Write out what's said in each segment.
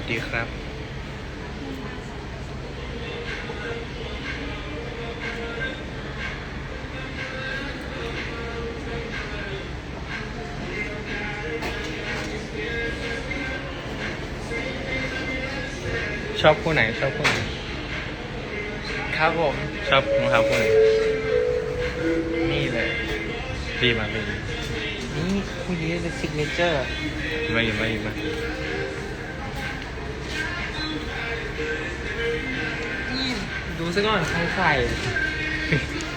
วัสดีครับ ชอบคู่ไหนชอบคู่ไหน ครับผม ชอบรองเท้าคู่ไหน นี่เลยดีมาดีนี่คู่นี้เป็นซิกเนเจอร์ มาอยู่มาอยู่มา ซะก่อนใครใส่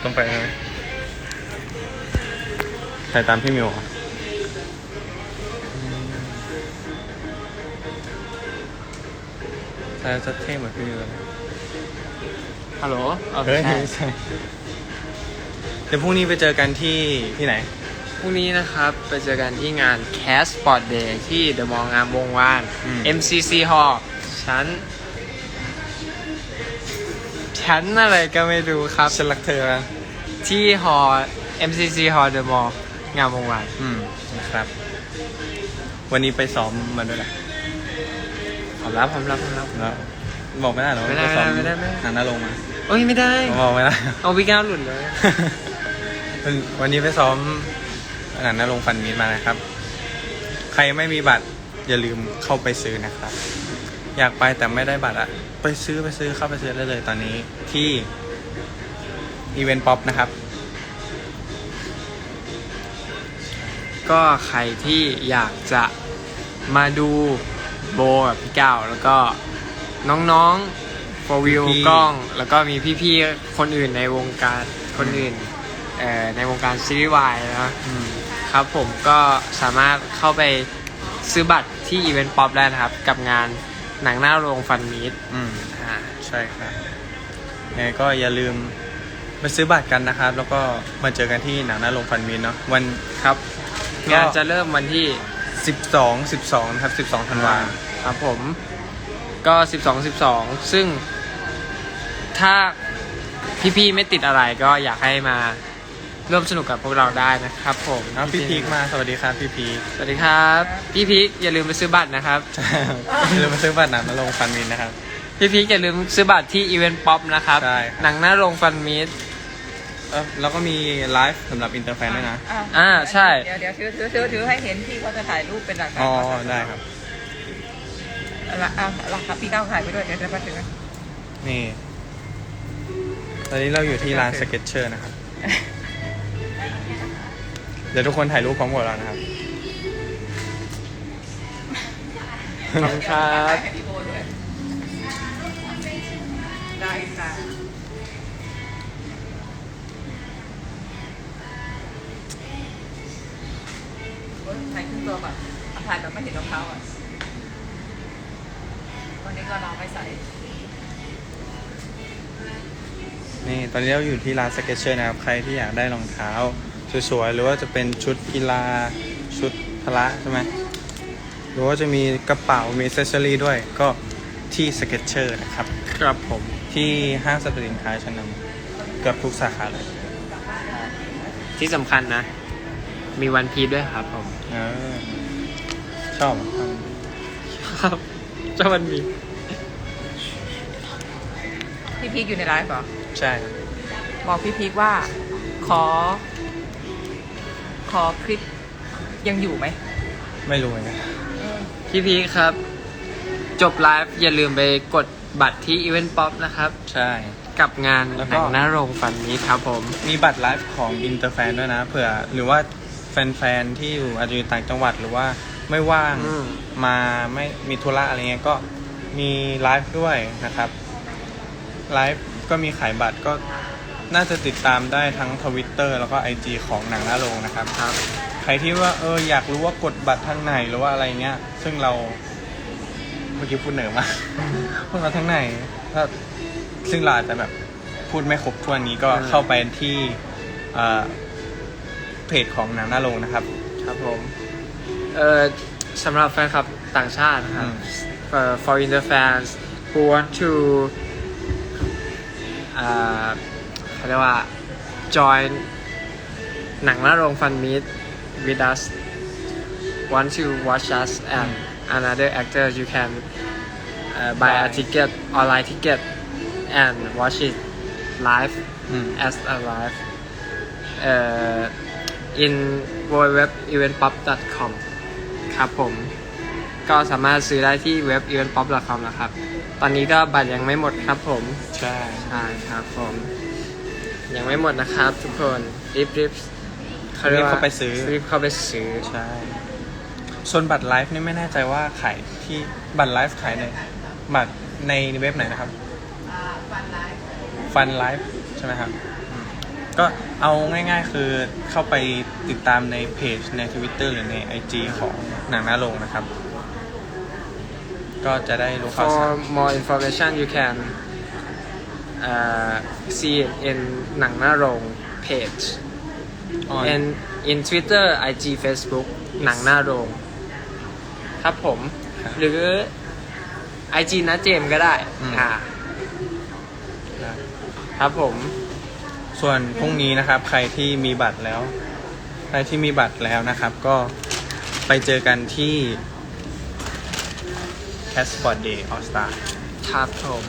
ต้องไปไหมใส่ตามพี่มิวเหรอใส่จะเท่เหมือนพี่มิวเลยฮัลโหลอาเฮ้ยใช่ไม่ใช่เดี๋ยวพรุ่งนี้ไปเจอกันที่ที่ไหน พรุ่งนี้นะครับ ไปเจอกันที่งาน Cast Sport Day ที่เดอะมองงามวงวาน อืม MCC Hall ชั้น ชั้นอะไรก็ไม่รู้ครับ ฉันรักเธอนะที่หอ MCC Hall เดอะมองามวงวานอืมนะครับ วันนี้ไปซ้อมมาด้วยแหละขอรับขอรับขอรับแล้วบอกไม่ได้เหรอไม่ได้ปซ้อไม่ได้ไม่ได้ หนังหน้าลงมาเอ้ยไม่ได้ บอกไม่ได้ เอาวิก้าวหลุดเลย วันวันนี้ไปซ้อมหนังหน้าลงฟันมีดมานะครับ ใครไม่มีบัตรอย่าลืมเข้าไปซื้อนะครับ อยากไปแต่ไม่ได้บัตรอะ ไปซื้อไปซื้อเข้าไปซื้อได้เลยตอนนี้ที่อีเวนต์ป๊อปนะครับ ก็ใครที่อยากจะมาดูโบกับพี่ก้าวแล้วก็น้องๆโฟวิวพี่กล้อง แล้วก็มีพี่ๆ คนอื่นในวงการคนอื่นเอ่อในวงการซีรีส์วายนะ อืม ครับผมก็สามารถเข้าไปซื้อบัตรที่อีเวนต์ป๊อปได้นะครับ กับงาน หนังหน้าโรงฟันมีดอืมอ่าใช่ครับยังไงก็อย่าลืมไปซื้อบัตรกันนะครับ แล้วก็มาเจอกันที่หนังหน้าโรงฟันมีดเนาะวันครับก็งานจะเริ่มวันที่ 12 12นะครับ12ธันวาครับผม ก็12 12ซึ่งถ้าพี่ๆไม่ติดอะไรก็อยากให้มา ร่วมสนุกกับพวกเราได้นะครับผมเอาพี่พีคมาสวัสดีครับพี่พีคสวัสดีครับ พี่พีคอย่าลืมไปซื้อบัตรนะครับใช่ครับอย่าลืมมาซื้อบัตรหนังหน้าโรงฟันมีดนะครับ พี่พีคอย่าลืมซื้อบัตรที่อีเวนต์ป๊อปนะครับใช่ครับ หนังหน้าโรงฟันมีดเออแล้วก็มีไลฟ์สำหรับอินเตอร์แฟนด้วยนะอะอ่าใช่ เดี๋ยวเดี๋ยวถือถือถือถือให้เห็นที่เขาจะถ่ายรูปเป็นหลักฐานอ๋อก่นได้ครับ เอาละเอาละครับพี่ก้าวถ่ายไปด้วยเดี๋ยวจะมาถึงนะนี่ ตอนนี้เราอยู่ที่ร้านสเก็ตเชอร์นะครับ เดี๋ยวทุกคนถ่ายรูปพร้อมกับเรานะครับ ขอบคุณครับถ่ายให้พี่โบด้วยได้ค่ะโอ๊ยถ่ายขึ้นตัวก่อนเอาถ่ายแบบไม่เห็นรองเท้าอะวันนี้ก็ลองไม่ใส่นี่ตอนนี้เราอยู่ที่ร้านสเก็ตเชอร์นะครับ ใครที่อยากได้รองเท้า สวยๆ หรือว่าจะเป็นชุดกีฬาชุดพละใช่ไหมหรือว่าจะมีกระเป๋ามีเซสซอรี่ด้วยก็ที่สเก็ตเชอร์นะครับ ครับผมที่ห้างสรรพสินค้าชั้นนำเกือบทุกสาขาเลยที่สำคัญนะ มีวันพีด้วยครับผม เออชอบชอบครับเจ้าวันพีพี่พีคอยู่ในไลฟ์เหรอใช่ครับบอกพี่พีคว่า ขอ ขอคลิปยังอยู่ไหมไม่รู้เหมือนกันพี่พีคครับ จบไลฟ์อย่าลืมไปกดบัตรที่อีเวนต์ป๊อปนะครับ ใช่ กับงานแล้วหก็ นังหน้าโรงฟันนี้ครับผม มีบัตรไลฟ์ของอินเตอร์แฟนด้วยนะเผื่อ หรือว่าแฟนๆที่อยู่อาจจะอยู่ต่างจังหวัดหรือว่าไม่ว่างอืม มาไม่มีธุระอะไรเงี้ยก็มีไลฟ์ด้วยนะครับไลฟ์ก็มีขายบัตรก็ น่าจะติดตามได้ทั้งทวิตเตอร์แล้วก็ IG ของหนังหน้าโรงนะครับครับ ใครที่ว่าเอออยากรู้ว่ากดบัตรทางไหนหรือว่าอะไรเงี้ย ซึ่งเราเมื่อกี้พูดเหนือมากพูดมาทางไหนถ้าซึ่งเราอาจจะแบบพูดไม่ครบถ้วนนี้ก็อืมเข้าไปที่เอ่อเพจของหนังหน้าโรงนะครับ ครับผม เอ่อสำหรับแฟนคลับต่างชาตินะครับ อืมเอ่อ for Inter fans who want to อ่า เขาเรียกว่า join หนังหน้าโรงฟันมิด with us want to watch us and another actor you can uh, buy a ticket online ticket and watch it live อืม as a live uh, in www.eventpop.com ครับผม ก็สามารถซื้อได้ที่เว็บ eventpop.com นะครับ ตอนนี้ก็บัตรยังไม่หมดครับผม ใช่ ใช่ครับผม ยังไม่หมดนะครับ ทุกคนรีบรีบรีบเข้าไปซื้อ รีบเข้าไปซื้อ ใช่ส่วนบัตรไลฟ์นี่ไม่แน่ใจว่าขายที่บัตรไลฟ์ขายในบัตรในเว็บไหนนะครับฟันไลฟ์ใช่ไหมครับอืมก็เอาง่ายๆคือเข้าไปติดตามในเพจใน Twitter หรือใน IG ของหนังหน้าโรงนะครับ ก็จะได้รู้ข่าวสาร For more information you can uh, see it in หนังหน้าโรง page on and in Twitter IG Facebook หนังหน้าโรง ครับผม ครับ หรือ IG นะเจมส์ก็ได้อืม อ่าครับผม ส่วนพรุ่งนี้นะครับ ใครที่มีบัตรแล้ว ใครที่มีบัตรแล้วนะครับ ก็ไปเจอกันที่ Cat Sport Day All Star ครับผม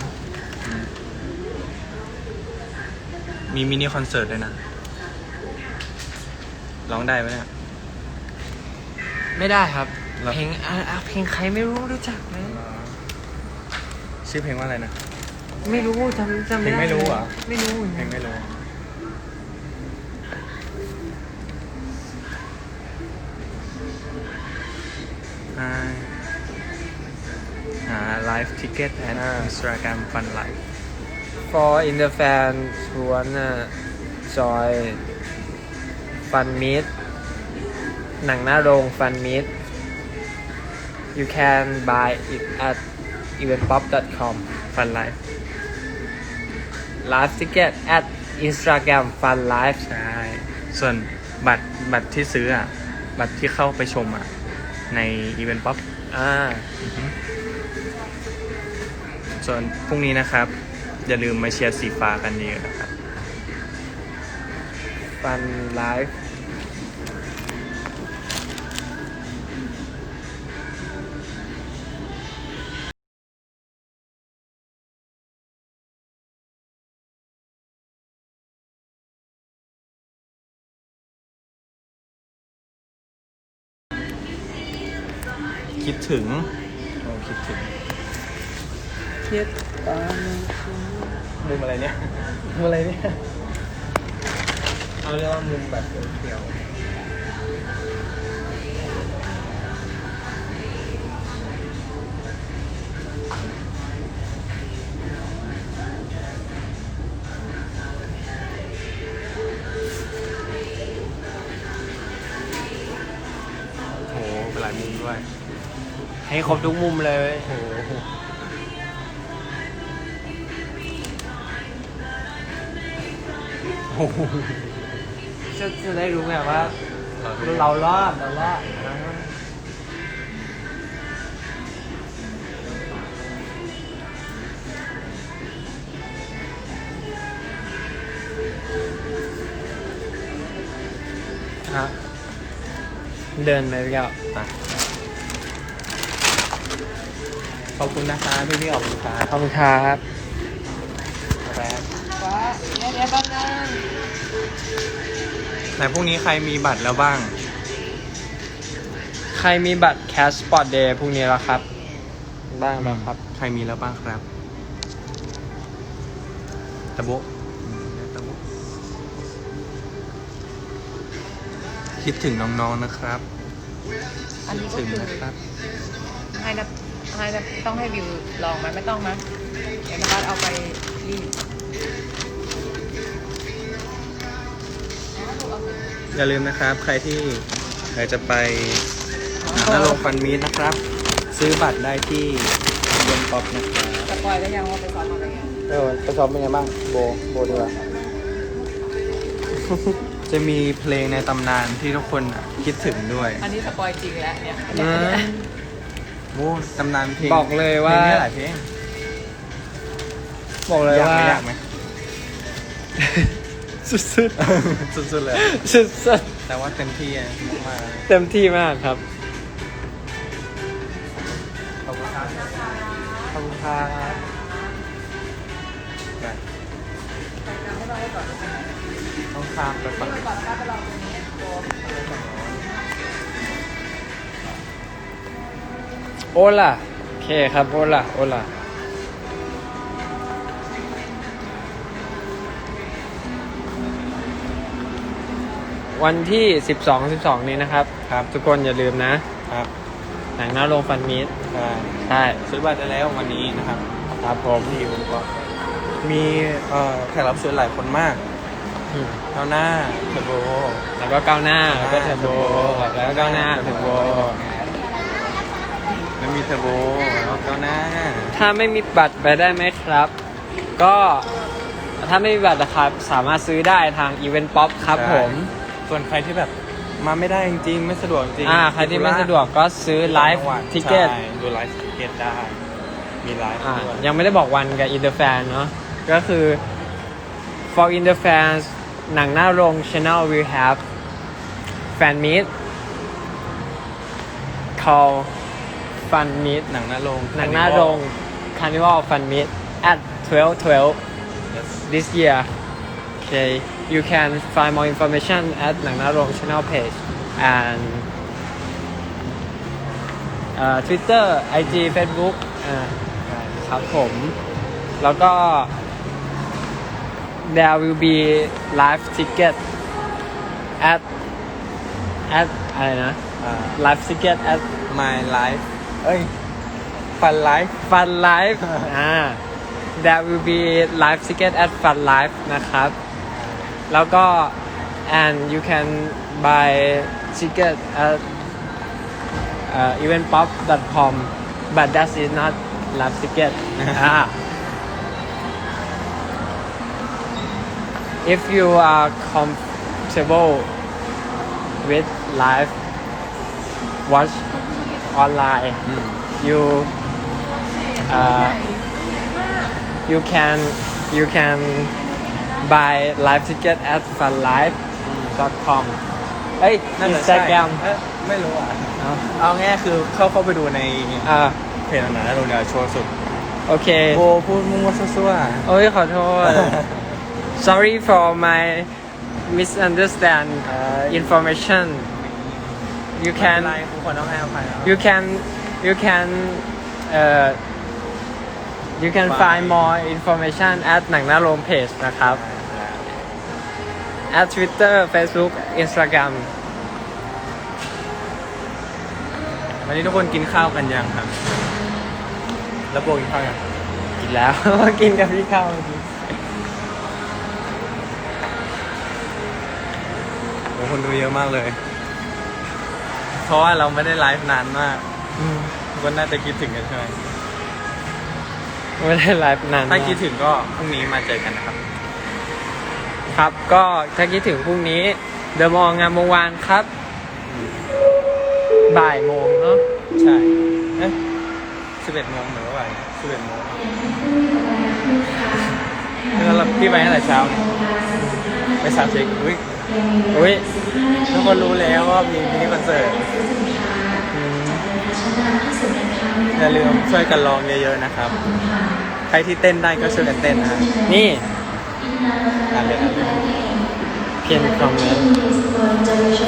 มีมินิคอนเสิร์ตด้วยนะ ร้องได้ไหมเนี่ย ไม่ได้ครับ แล้ว เพลงอะอะเพลงใครไม่รู้รู้จักไหมชื่อเพลงว่าอะไรนะ ไม่รู้จำจำไม่ได้เพลงไม่รู้เหรอ ไม่รู้เพลงไม่รู้ อ่าหาไลฟ์ทิเก็ตแอนด์อินสตาแกรมฟันไลฟ์ for in the fan who wanna join fun meet หนังหน้าโรง fun meet you can buy it at eventpop.com fun life live ticket at Instagram fun life ใช่ ส่วนบัตรบัตรที่ซื้ออะ บัตรที่เข้าไปชมอะ ในอีเวนต์ป๊อปอ่า ส่วนพรุ่งนี้นะครับ อย่าลืมมาเชียร์สีฟ้ากันเยอะนะครับ fun life คิดถึงโอ้คิดถึงคิดตาม มุมอะไรเนี่ย มุมอะไรเนี่ย เอาเรียกว่ามุมแบบเขียวโอ้โหเป็นหลายมุมด้วย ให้ครบทุกมุมเลย โอ้โห จะจะได้รู้ไงว่าเราเรารอดเรารอดฮะเดินไปพี่เก้าไปขอบคุณนะคะพี่พี่ๆขอบคุณครับขอบคุณครับ แป๊บว้าเดี๋ยวเดี๋ยวแป๊บนึง ไหนพรุ่งนี้ใครมีบัตรแล้วบ้าง ใครมีบัตร Cash Spot Day พรุ่งนี้แล้วครับ บ้างแล้วครับ ใครมีแล้วบ้างครับตะโบะตะโบะคิดถึงน้องๆนะครับอันนี้ก็ถึงคือนะครับ ให้นะให้นะต้องให้วิวลองไหมไม่ต้องนะเดี๋ยวนะคะเอาไปรีด อย่าลืมนะครับ ใครที่ใครจะไปหนังหน้าโรงฟันมีดนะครับ ซื้อบัตรได้ที่เวนป๊อปนะครับสปอยได้ยังว่าไปซ้อมอะไรเงี้ยเออไปซ้อมเป็นไงบ้างโบโบดีกว่า จะมีเพลงในตำนานที่ทุกคนคิดถึงด้วยอันนี้สปอยจริงแล้วเนี่ยอืมโอ้ตำนานเพลงบอกเลยว่า เพลงนี้หลายเพลงบอกเลยยากว่าไหมยากไหม สุดสุดๆเลยๆสุดแต่ว่าเต็มที่อะมากๆเต็มที่มากครับๆขอบคุณครับขอบคุณครับต้องข้ามไปฝั่งโอล่ะโอเคครับ โอล่ะโอล่ะ วันที่ 12 12 นี้นะครับ ครับทุกคนอย่าลืมนะครับหนังหน้าโรงฟันมีดใช่ใช่ ซื้อบัตรได้แล้ววันนี้นะครับครับผมที่ผมก็มีเอ่อแขกรับเชิญหลายคนมากอืมเท้าหน้าเทอร์โบ แล้วก็ก้าวหน้าแล้วก็เทอร์โบอ่าแล้วก็ก้าวหน้าเทอร์โบแล้วมีเทอร์โบแล้วเท้าหน้าถ้าไม่มีบัตรไปได้ไหมครับ ก็ถ้าไม่มีบัตรนะครับสามารถซื้อได้ทาง Event Pop ครับผม ส่วนใครที่แบบมาไม่ได้จริงๆ ไม่สะดวกจริงอ่าใครที่ไม่สะดวกก็ซื้อไลฟ์ทิเกตใช่ดูไลฟ์ทิเกตได้ มีไลฟ์อ่าด้วยยังไม่ได้บอกวันกับ In the Fan เนาะก็คือ for In the Fans หนังหน้าโรง Channel will have fan meet call fun meet หนังหน้าโรงหนังหน้าโรง Carnival Fun Meet at 12 12 Yes. this year. Okay, you can find more information at Nang Narong channel page and uh, Twitter, IG, Facebook อ่าครับผม แล้วก็ there will be live ticket at at อะไรนะอ่า live ticket at My Life เอ้ย Fun Life Fun Life อ่า there will be live ticket at Fun Life นะครับ แล้วก็ and you can buy ticket at uh, eventpop.com but that is not live ticket อ่า if you are comfortable with live watch online อืม you uh, you can you can buy live ticket at funlive.com เอ้ยนั่นแหละใช่ Instagram เอ๊ะไม่รู้อะ เอาเอาง่ายๆคือเข้าเข้าไปดูในอ่าเพจหนังหน้าโรงเดียวชัวร์สุด โอเค โบพูดมั่วๆซั่วโอ้ยขอโทษๆ sorry for my misunderstand เอ่อ information you ไม่เป็ can นไรทุกคนต้องให้อภัยนะ you can you can uh, you can Find- find more information at หนังหน้าโรง page นะครับ at Twitter Facebook Instagram วันนี้ทุกคนกินข้าวกันยังครับ แล้วโบกินข้าวยังกินแล้ว กินกับพี่ข้าวเมื่อกี้โอ้คนดูเยอะมากเลย เพราะว่าเราไม่ได้ไลฟ์นานมากอืมทุกคนน่าจะคิดถึงกันใช่ไหมไม่ได้ไลฟ์นาน ถ้ามากคิดถึงก็พรุ่งนี้มาเจอกันนะครับ ครับ ก็ถ้าคิดถึงพรุ่งนี้ เดอะมองงามวงวานครับ บ่ายโมงเนาะใช่เอ๊ะสิบเอ็ดโมงหรือว่าสิบเอ็ดโมงแล้วเราพี่ไปตั้งแต่เช้าเนี่ยไปสามเช็คอุ้ยอุ้ยทุกคนรู้แล้วว่ามีมินิคอนเสิร์ตอืมอย่าลืมช่วยกันร้องเยอะๆนะครับ ใครที่เต้นได้ก็ช่วยกันเต้นนะฮะนี่ อ่านเลยอ่านเลยเพียนคอมเมนต์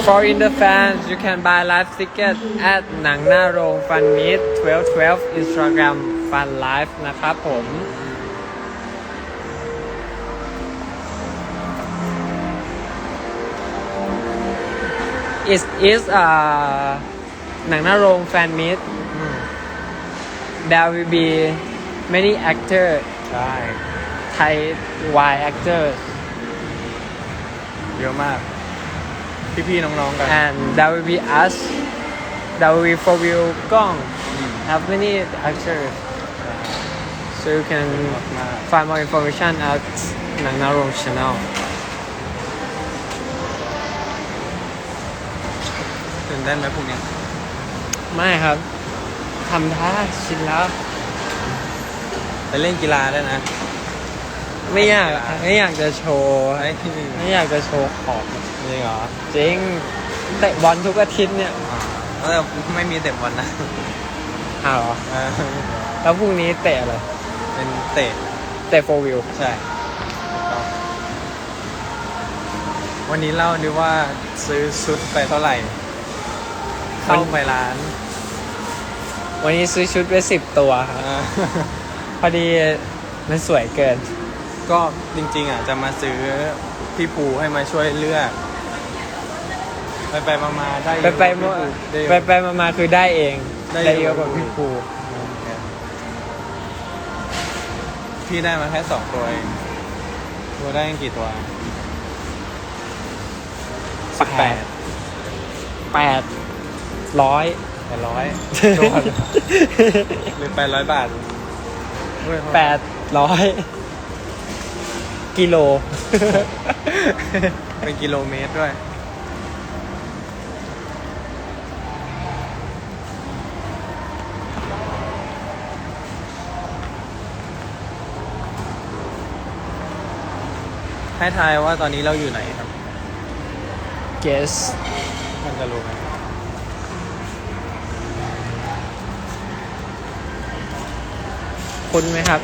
For in the fans you can buy live ticket at หนังหน้าโรง Fun Meet 1212 Instagram Fun Live นะครับผม is is อ่าหนังหน้าโรง Fan Meet อืม there will be many actors ใช่ Thai Y actors เยอะมาก พี่ๆน้องๆกัน and that will be us that will be for you Gong อืม have many actors so you can มาก find more information at Nang Narong channel ๆตื่นเต้นไหมพวกนี้ ไม่ครับทำท่าชินแล้ว ไปเล่นกีฬาได้นะ ไม่อยากไม่อยากจะโชว์ไอ้ยไม่อยากจะโชว์ของจริงเหรอจริงเตะบอลทุกอาทิตย์เนี่ยอ่าแล้วไม่มีเตะบอลนะอ้าวเหรอเออแล้วพรุ่งนี้เตะอะไรเป็นเตะเตะโฟวิวใช่ถูกต้องวันนี้เล่าดิว่าซื้อชุดไปเท่าไหร่ เข้าไปร้าน วันนี้ซื้อชุดไปสิบตัวครับอ่าพอดีมันสวยเกิน ก็จริง ๆอะจะมาซื้อพี่ภูให้มาช่วยเลือก ไปไปๆมาๆได้ไปไปพี่มาภูได้ไปไปมามาคือได้เองได้ได้อยู่เยอะกว่าพี่ภูพี่ได้มาแค่สองตัวเองตัวได้กี่ตัวสิบแปดแปดร้อยแปดร้อยหรือแปดร้อยบาทเว้ยแปดร้อย กิโล เป็นกิโลเมตรด้วย ให้ทายว่าตอนนี้เราอยู่ไหนครับ guess มันจะรู้ไหมคุณไหมครับ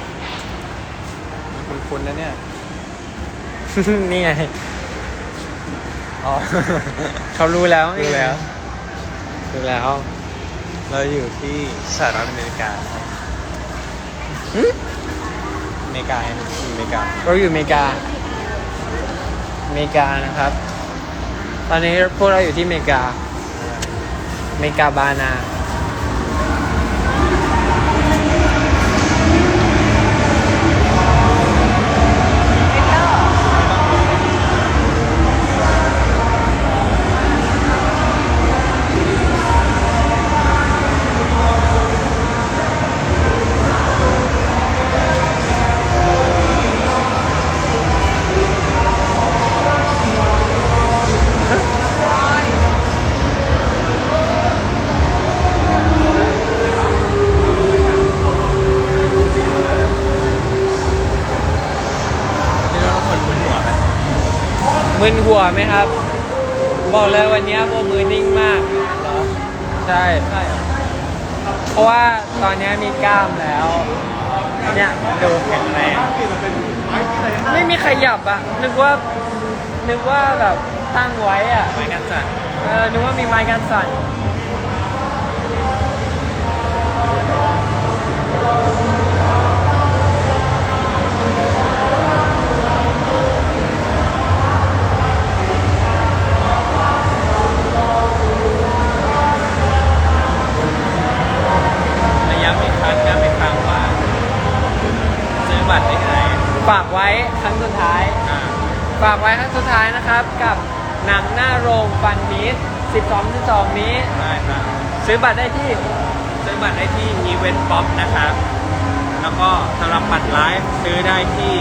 มันคุ้นๆนะเนี่ย นี่ไง อ๋อ เขารู้แล้วรู้แล้ว รู้แล้ว เราอยู่ที่สหรัฐอเมริกาครับหึอเมริกาอยู่อเมริกาเราอยู่อเมริกา อเมริกานะครับ ตอนนี้พวกเราอยู่ที่อเมริกา อเมริกาบานา มึนหัวไหมครับ บอกเลยวันนี้พวกมือนิ่งมากเหรอใช่ ใช่เหรอเพราะว่าตอนนี้มีกล้ามแล้ว เนี่ยดูแข็งแรงไม่มีขยับอะนึกว่า นึกว่าแบบตั้งไว้อะไม้กันสั่นเออ นึกว่ามีไม้กันสั่น บัตรได้ไงฝากไว้ครั้งสุดท้าย อ่าฝากไว้ครั้งสุดท้ายนะครับกับหนังหน้าโรงฟันมิต12 12 นี้ ได้ครับซื้อบัตรได้ที่ซื้อบัตรได้ที่ Event Pop นะครับ แล้วก็สำหรับบัตรไลฟ์ซื้อได้ที่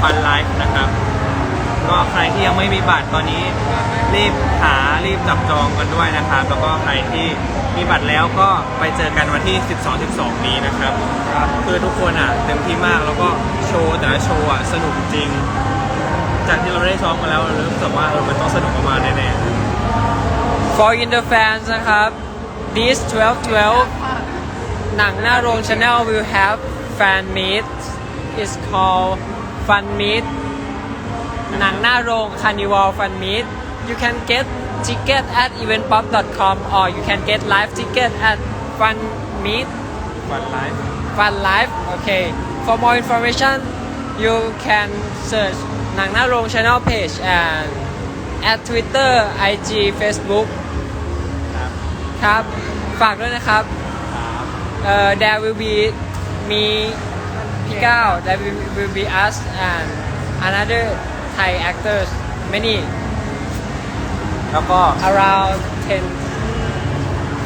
ฟันไลฟ์นะครับ ก็ใครที่ยังไม่มีบัตรตอนนี้รีบหารีบจับจองกันด้วยนะครับแล้วก็ใครที่มีบัตรแล้วก็ไปเจอกันวันที่ 12 12 นี้นะครับคือทุกคนอะเต็มที่มากแล้วก็โชว์แต่ละโชว์อะสนุกจริง จากที่เราได้ซ้อมมาแล้วเรารู้สึกว่าเออมันต้องสนุกมากๆแน่ For in the fans นะครับ this 12 12 หนังหน้าโรง channel will have fan meet is called fun meet หนังหน้าโรง carnival fun meet you can get ticket at eventpop.com or you can get live ticket at fun meet ๆวันไลฟ์ Fun Live okay for more information you can search หนังหน้าโรง channel page and at Twitter IG Facebook ครับครับฝากด้วยนะครับครับ เอ่อ there will be มีพี่ก้าว there will, will be us and another Thai actors many แล้วก็ around 10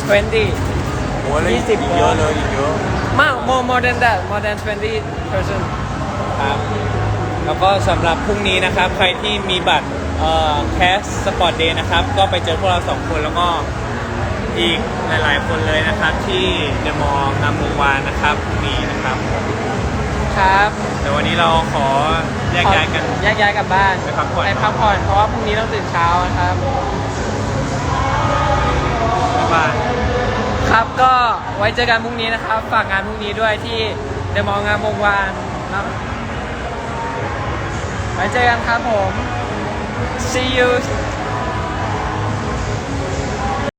20 โอ้ยแล้วอีกยี่สิบเยอะเลยอีกเยอะมาก more more than that more than 20 person ครับแล้วก็สำหรับพรุ่งนี้นะครับ ใครที่มีบัตรเอ่อแคสสปอร์ตเดย์นะครับ ก็ไปเจอพวกเราสองคนแล้วก็อีกหลาย ๆ คนเลยนะครับ ที่เดอะมอลล์งามวงวานนะครับพรุ่งนี้นะครับ ครับแต่วันนี้เราขอแยกย้ายกัน แยกย้ายกลับบ้านไปพักผ่อน ไปพักผ่อนเพราะว่าพรุ่งนี้ต้องตื่นเช้านะครับบ๊ายบายครับก็วันว้เจอกันพรุ่งนี้นะครับ ฝากงานพรุ่งนี้ด้วยที่เดมองงามวงวานเนาะไว้เจอกันครับผม see you